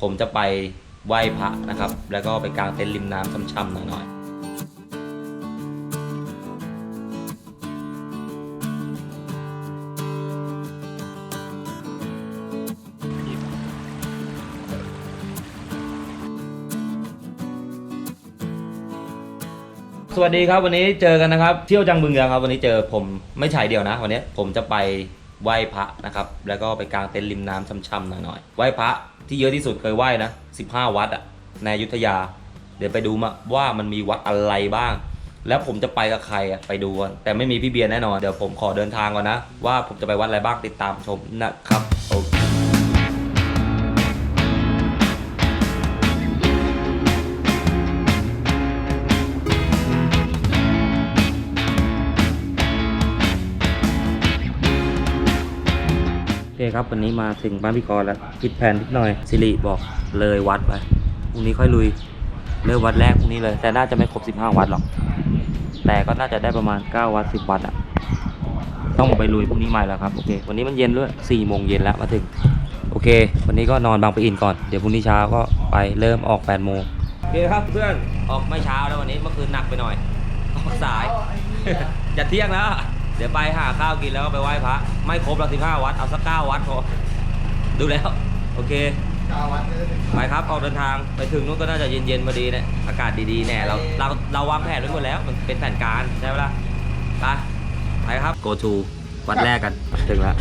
ผมจะไปไหว้พระนะครับ แล้วก็ไปกางเต็นท์ริมน้ำช่ำๆหน่อยๆสวัสดีครับวันนี้เจอกันนะครับ เที่ยวจังบึงครับ วันนี้เจอผมไม่ฉายเดียวนะ วันนี้ผมจะไป ไหว้พระนะครับ แล้วก็ไปกางเต็นท์ริมน้ำช่ำๆหน่อยๆไหว้พระที่เยอะที่สุดเคยไหว้นะ 15 วัดอะในอยุธยา เดี๋ยวไปดูมาว่ามันมีวัดอะไรบ้าง แล้วผมจะไปกับใครอะไปดูกันแต่ไม่มีพี่เบียร์แน่นอน เดี๋ยวผมขอเดินทางก่อนนะ ว่าผมจะไปวัดอะไรบ้างติดตามชมนะครับโอเค คครับ วันนี้มาถึงบ้านพี่กรณ์แล้วคิดแผนนิดหน่อยสิริบอกเลยวัดไปพรุ่งนี้ค่อยลุยเริ่มวัดแรกพรุ่งนี้เลย แต่น่าจะไม่ครบ 15 วัดหรอก แต่ก็น่าจะได้ประมาณ 9 วัด 10 วัดอะต้องไปลุยพรุ่งนี้ใหม่แล้วครับโอเควันนี้มันเย็นด้วย4โมงเย็นแล้วมาถึงโอเค วันนี้ก็นอนบางปะอินก่อนเดี๋ยวพรุ่งนี้เช้าก็ไปเริ่มออก8โมงโอเคครับเพื่อนออกไม่เช้าแล้ววันนี้เมื่อคืนหนักไปหน่อยออกสายจะเที่ยงแล้ว เดี๋ยวไปหาข้าวกินแล้วก็ไปไหว้พระ ไม่ครบเราสิบห้าวัด เอาสักเก้าวัดพอ ดูแล้ว โอเคไปครับออกเดินทางไปถึงนู้นก็น่าจะเย็นๆพอดีเนี่ยอากาศดีๆแน่เราเราเราวางแผนไว้หมดแล้ว มันเป็นแผนการใช่ไหมล่ะไปไปครับ go to วัดแรกกันถึงแล้ว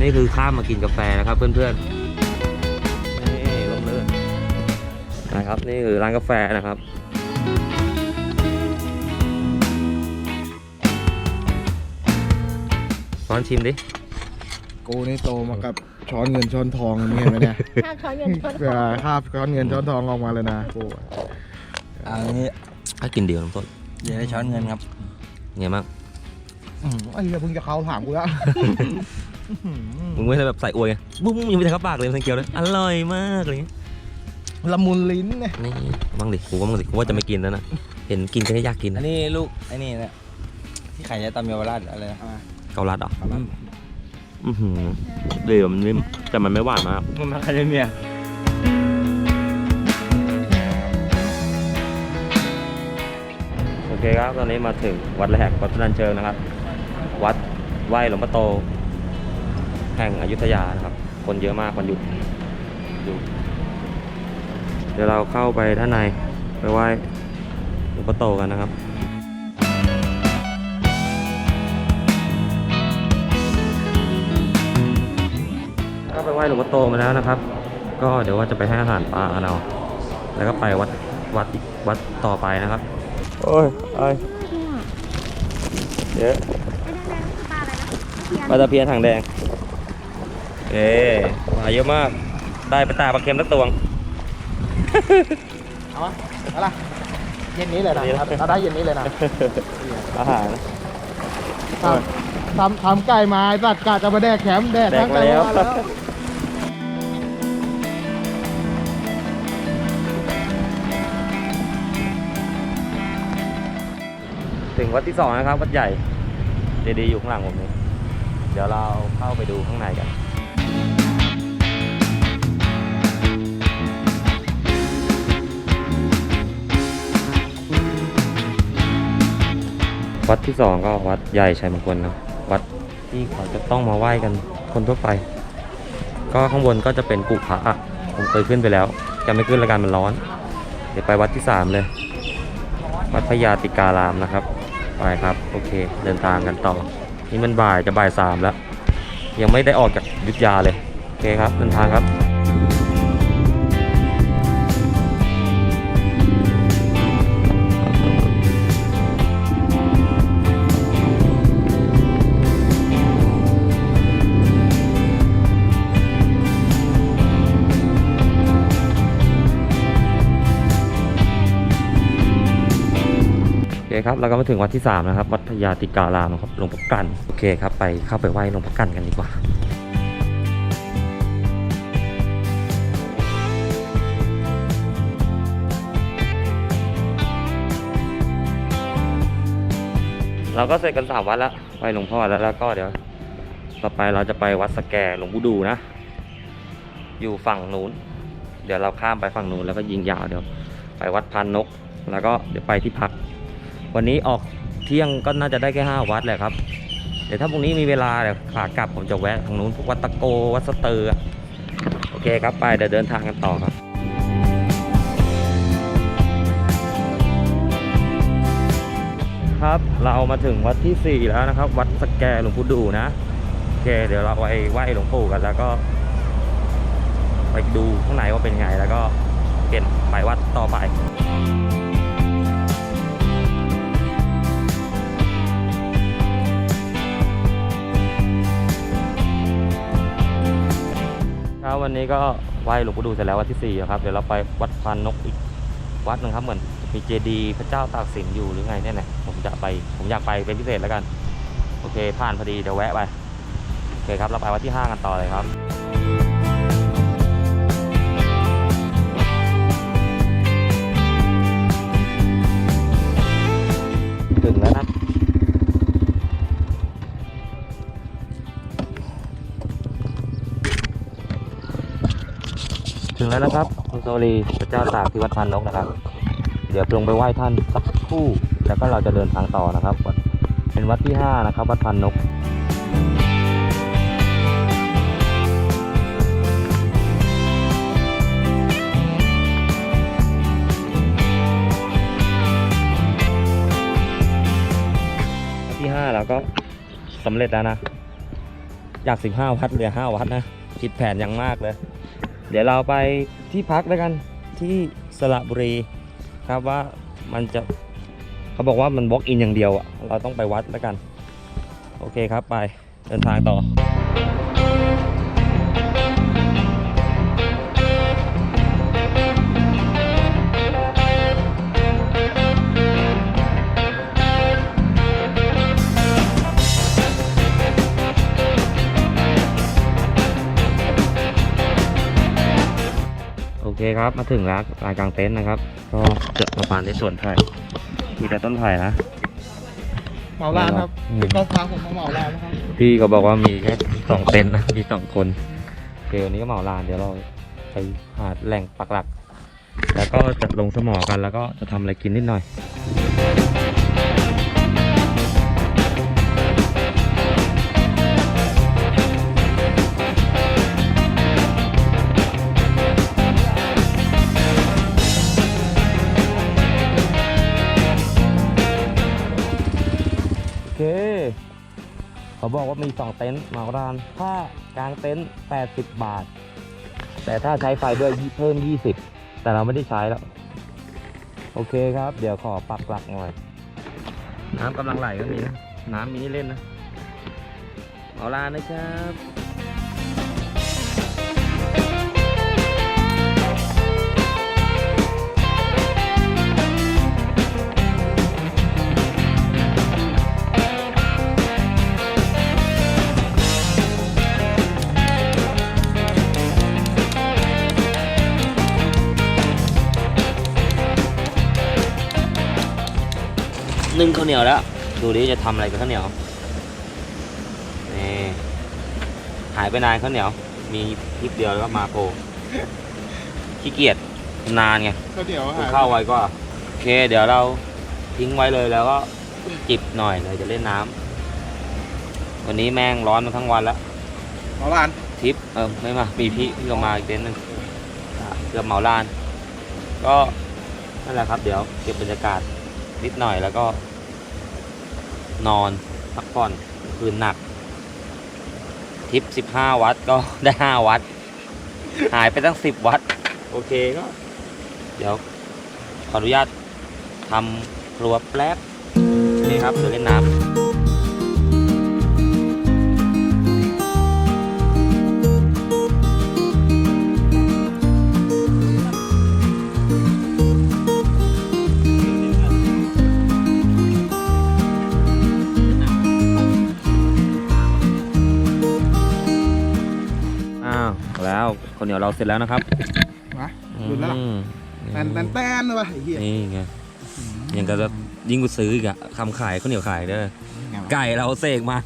นี่คือข้ามมากินกาแฟนะครับเพื่อนๆนี่ลมลื่นนะครับ นี่คือร้านกาแฟนะครับ ช้อนชิมดิ กูนี่โตมากับช้อนเงินช้อนทองอันนี้เห็นไหมเนี่ยข้ามช้อนเงินช้อนทเพื่อองคาบช้อนเงินช้อนทองออกมาเลยนะกูอันนี้ถ้ากินเดียวน้ำต้นอย่าได้ช้อนเงินครับไงบ้างอืมไอ้เหี้ยเพิ่งจะเข้าถามกูแล้วมึงไม่ได้แบบใส่อวยไงบุ้มยังไม่ได้เข้าปากเลยมันเกียวเลยอร่อยมากอะไรเงี้ยละมุนลิ้นเนี่ยนี่บ้างดิกูว่าบ้างดิกูว่าจะไม่กินแล้วนะเห็นกินก็อยากกินอันะนนี้ลูกไอ้นี่นะที่ขายยาตำเยาวราชอะไรนะ เกาลัดเหรออือหือเดี๋ยวมันนิ่มแต่มันไม่หวานมากมันมาคาเดเมียโอเคครับ ตอนนี้มาถึงวัดแรกวัดพนัญเชิงนะครับ วัดไหว้หลวงพ่อโต แห่งอยุธยานะครับ คนเยอะมากวันหยุดดูเดี๋ยวเราเข้าไปด้านในไปไหว้หลวงพ่อโตกันนะครับ ไปไหว้หลวงพ่อโตมาแล้วนะครับ ก็เดี๋ยวว่าจะไปให้อาหารปลากันเอาแล้วก็ไปวัดวัดอีกวัดต่อไปนะครับ โอ้ยไอ้ยเยอะปลาตะเพียนถังแดง เอ๊มาเยอะมาก ได้ไปตาปลาเค็มสักตวง เอาวะเอาล่ะเย็นนี้เลยนะเย็นนี้เอาได้เย็นนี้เลยนะอาหาร ทำทำทำไก่มาไอ้สัตว์กาจะมาแดกแคมป์แดกแดกทั้งมาไก่แล้วมา ถึงวัดที่สองนะครับ วัดใหญ่เจดีย์อยู่ข้างหลังผมนี่เดี๋ยวเราเข้าไปดูข้างในกันวัดที่สองก็วัดใหญ่ชัยมงคลนะวัดที่เขาจะต้องมาไหว้กันคนทั่วไป ก็ข้างบนก็จะเป็นกุพระผมเคยขึ้นไปแล้ว จะไม่ขึ้นละกันมันร้อน เดี๋ยวไปวัดที่สามเลย วัดพญาติการามนะครับ ไปครับ โอเค เดินทางกันต่อ นี่มันบ่ายจะบ่ายสามแล้ว ยังไม่ได้ออกจากยุทธยาเลย โอเคครับ เดินทางครับ คครับเราก็มาถึงวัดที่ 3 นะครับ วัดพญาติการามครับหลวงพ่อกัน โอเคครับ ไปเข้าไปไหว้หลวงพ่อกันกันดีกว่าเราก็เสร็จกันสามวัดแล้วไปหลวงพ่อแล้วแล้วก็เดี๋ยว ต่อไปเราจะไปวัดสแกหลวงปู่ดูนะ อยู่ฝั่งนู้น เดี๋ยวเราข้ามไปฝั่งนู้นแล้วก็ยิงยาวเดี๋ยว ไปวัดพานนก แล้วก็เดี๋ยวไปที่พัก วันนี้ออกเที่ยงก็น่าจะได้แค่5วัดแหละครับ เดี๋ยวถ้าพรุ่งนี้มีเวลาเดี๋ยวขากลับผมจะแวะทางนู้นพวกวัดตะโกวัดสเตอร์อโอเคครับไปเดี๋ยวเดินทางกันต่อครับครับเรามาถึงวัดที่ 4 แล้วนะครับ วัดสแกหลวงปู่ดูนะโอเค เดี๋ยวเราไปไหว้หลวงปู่กันแล้วก็ ไปดูข้างในว่าเป็นไงแล้วก็เปลี่ยนไปวัดต่อไป ครับวันนี้ก็ไหว้หลวงปู่ดูเสร็จแล้ววัดที่4ครับเดี๋ยวเราไปวัดพานนกอีกวัดหนึ่งครับเหมือนมีเจดีย์พระเจ้าตากสินอยู่หรือไงเนี่ยนะผมจะไปผมอยากไปเป็นพิเศษแล้วกัน โอเคผ่านพอดีเดี๋ยวแวะไปโอเคครับเราไปวัดที่5กันต่อเลยครับถึงแล้วนะ งแล้วนะครับคุณโซลีพระเจ้าตากที่วัดพานนกนะครับ เดี๋ยวลงไปไหว้ท่านสักครู่ แล้วก็เราจะเดินทางต่อนะครับ เป็นวัดที่ 5 นะครับ วัดพานนกที่5เราก็สำเร็จแล้วนะจาก 15 วัดเหลือ 5 วัดนะ คิดแผนย่างมากเลย เดี๋ยวเราไปที่พักแล้วกันที่สระบุรีครับว่ามันจะเขาบอกว่ามันบล็อกอินอย่างเดียวอะเราต้องไปวัดแล้วกัน โอเคครับไปเดินทางต่อ คครับ มาถึงแล้วลานกลางเต็นท์นะครับ ก็เจอประมาณในสวนไผ่มีแต่ต้นไผ่นะเหมาลานครับอืมติดรถทางผมมาเหมาลานนะครับ พี่ก็บอกว่ามีแค่สองเต็นท์นะมีสองคนโอเควันนี้ก็เหมาลานเดี๋ยวเราไปหาแหล่งปักหลัก แล้วก็จะลงสมอกันแล้วก็จะทำอะไรกินนิดหน่อย บอกว่ามีสองเต็นท์เหมาร้านถ้ากลางเต็นท์80 บาท แต่ถ้าใช้ไฟด้วยเพิ่ม 20 แต่เราไม่ได้ใช้แล้ว โอเคครับ เดี๋ยวขอปักหลักหน่อย น้ำกำลังไหลก็มีนะ น้ำมีเล่นนะเหมาลานนะครับ นึ่งข้าวเหนียวแล้ว ดูดิจะทำอะไรกับข้าวเหนียวนี่หายไปนานข้าวเหนียว มีคลิปเดียวแล้วก็มาโผล่ขี้เกียจนานไงก็เดี๋ยวดูหาเข้าไว้ก็โอเค เดี๋ยวเราทิ้งไว้เลยแล้วก็จิบหน่อยเลยจะเล่นน้ำวันนี้แม่งร้อนมาทั้งวันแล้วเหมาลานทริปเออไม่มามีพี่พี่ก็มาอีกเต็นท์หนึงอะเกือบเหมาลาน ก็นั่นแหละครับ เดี๋ยวเก็บบรรยากาศนิดหน่อยแล้วก็ นอนพักผ่อนคืนหนักทริปสิบห้าวัดก็ได้ห้าวัดหายไปตั้งสิบวัดโอเคก็ เดี๋ยว ขออนุญาตทำครัวแป๊บนี่ครับเดี๋ยวเล่นน้ำ เหนียวเราเสร็จแล้วนะครับมาดูแล้วล่ะอืมแตนแตนแตนเลยวะไอ้เหี้ยนี่ไงยังก็จะยิ่งกูซื้ออีกอะคำขายข้าวเหนียวขายเด้อไก่เราเสกมา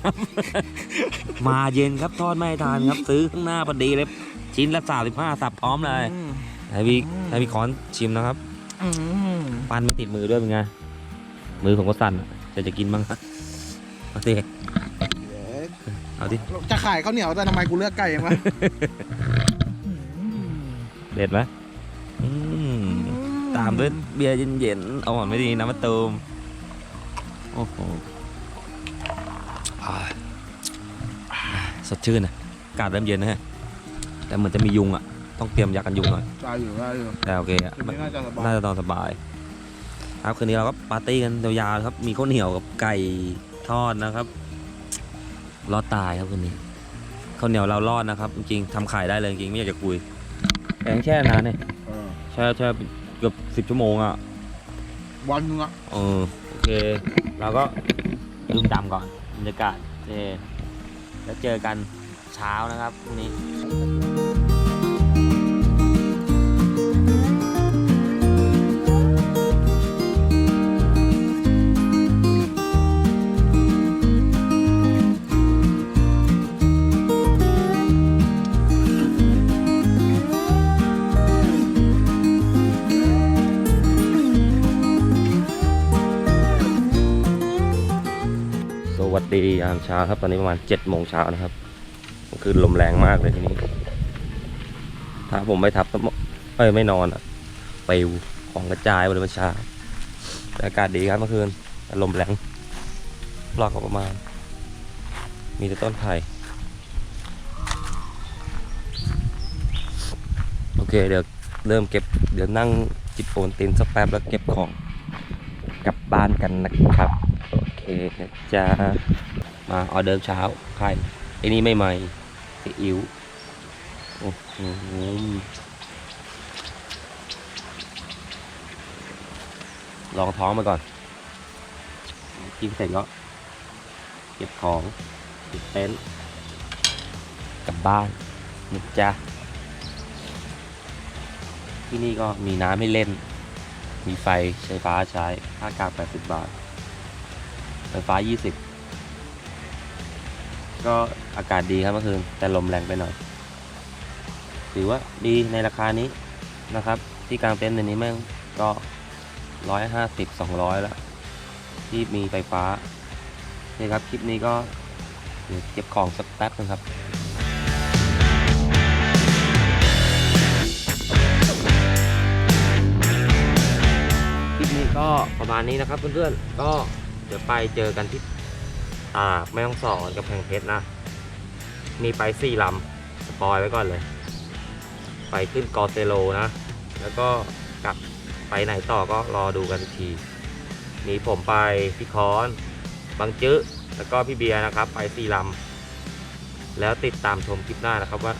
มาเย็นครับทอดไม่ทานครับ ซื้อข้างหน้าพอดีเลย ชิ้นละสามสิบห้าสับพร้อมเลยอืมให้พี่ให้พี่คอนชิมนะครับ อืมปั้นไม่ติดมือด้วยเป็นไง มือผมก็สั่นอะจะจะกินบ้างนะเอาสิเอาดิ จะขายข้าวเหนียวแต่ทำไมกูเลือกไก่เองวะ เด็ดไหมอืมตามด้วยเบียร์เย็นๆ เอาหอนไม่ดีน้ำมะตูมโอ้โหอ่าสดชื่นนะอากาศเริ่มเย็นนะฮะ แต่เหมือนจะมียุงอะ ต้องเตรียมยากันยุงหน่อย ได้อยู่ได้อยู่แต่โอเคอะคืนนี้น่าจะสบายน่าจะนอนสบาย ครับคืนนี้เราก็ปาร์ตี้กันยาวๆครับ มีข้าวเหนียวกับไก่ทอดนะครับ รอดตายครับคืนนี้ข้าวเหนียวเรารอดนะครับ จริงๆทำขายได้เลยจริงๆไม่อยากจะคุย แต่ยังแช่นานเนี่ยเออแช่แช่เกือบสิบชั่วโมงอะ วันนึงอะเออโอเค เราก็ดื่มดำก่อนบรรยากาศโอเคแล้วเจอกันเช้านะครับพรุ่งนี้ ดียามเช้าครับ ตอนนี้ประมาณเจ็ดโมงเช้านะครับเมื่อคืนลมแรงมากเลยที่นี่ถ้าผมไม่ทับเอ้ยไม่นอนอะไปวของกระจายบนเมื่อเช้าอากาศดีครับเมื่อคืนแต่ลมแรงรอบก็ประมาณ มีแต่ต้นไผ่โอเคเดี๋ยวเริ่มเก็บเดี๋ยวนั่งจิบโอนตินสักแป๊บแล้วเก็บของกลับบ้านกันนะครับ อเคนะจ๊ะมาออเดิร์เช้าไข่ไอ้นี่ไม่ใหม่ซีอิ๊วโอ้โหลองท้องมาก่อนกินเสร็จก็เก็บของเก็บเต็นท์กลับบ้านนะจ๊ะที่นี่ก็มีน้ำให้เล่น มีไฟใช้ฟ้าใช้ค่ากลาง80 บาท ไฟฟ้า 20 ก็อากาศดีครับเมื่อคืน แต่ลมแรงไปหน่อย ถือว่าดีในราคานี้นะครับ ที่กลางเต็นท์ในนี้แม่งก็ 150 200 แล้ว ที่มีไฟฟ้าโอเคครับ คลิปนี้ก็เดี๋ยวเก็บของสักแป๊บนึงครับคลิปนี้ก็ประมาณนี้นะครับเพื่อนๆก็ เดี๋ยวไปเจอกันที่อ่าแม่ต้องสอนกับแพงเพชรนะ มีไปสี่ลำสปอยไว้ก่อนเลย ไปขึ้นกอเซโลนะ แล้วก็กลับไปไหนต่อก็รอดูกันอีกที มีผมไปพี่คอน บางจื้อแล้วก็พี่เบียร์นะครับ ไปสี่ลำแล้วติดตามชมคลิปหน้านะครับว่า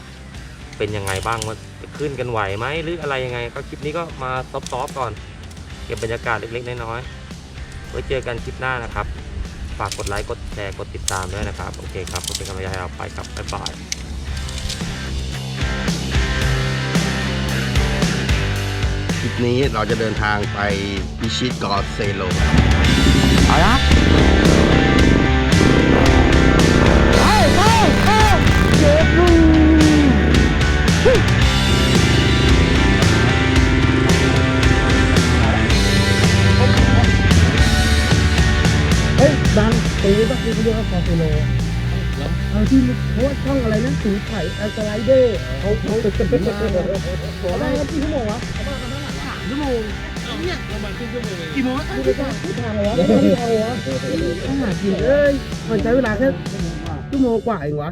เป็นยังไงบ้างว่าจะขึ้นกันไหวไหมหรืออะไรยังไง ก็คลิปนี้ก็มาซอฟๆก่อน เก็บบรรยากาศเล็กๆน้อยๆ ไว้เจอกันคลิปหน้านะครับ ฝากกดไลค์ กดแชร์ กดติดตามด้วยนะครับ โอเคครับเป็นกำลังใจให้เราไปครับ บ๊ายบายทริปนี้เราจะเดินทางไปพิชิตเกอเซโลเอาละเฮ้ ตีก็คือเขาเรียกว่าคอเซโลเออที่โพสช่องอะไรนะสีไข่แอลสไลเดอร์เขาเขาจะเป็นมาบอกได้กี่ชั่วโมงวะสามชั่วโมงเนี่ยประมาณครึ่งชั่วโมงกี่โมงไม่ได้ไม่ทางวะไม่ทางวะอาหารกินเอ้ยมันใช้เวลาแค่ชั่วโมงกว่าเองวะ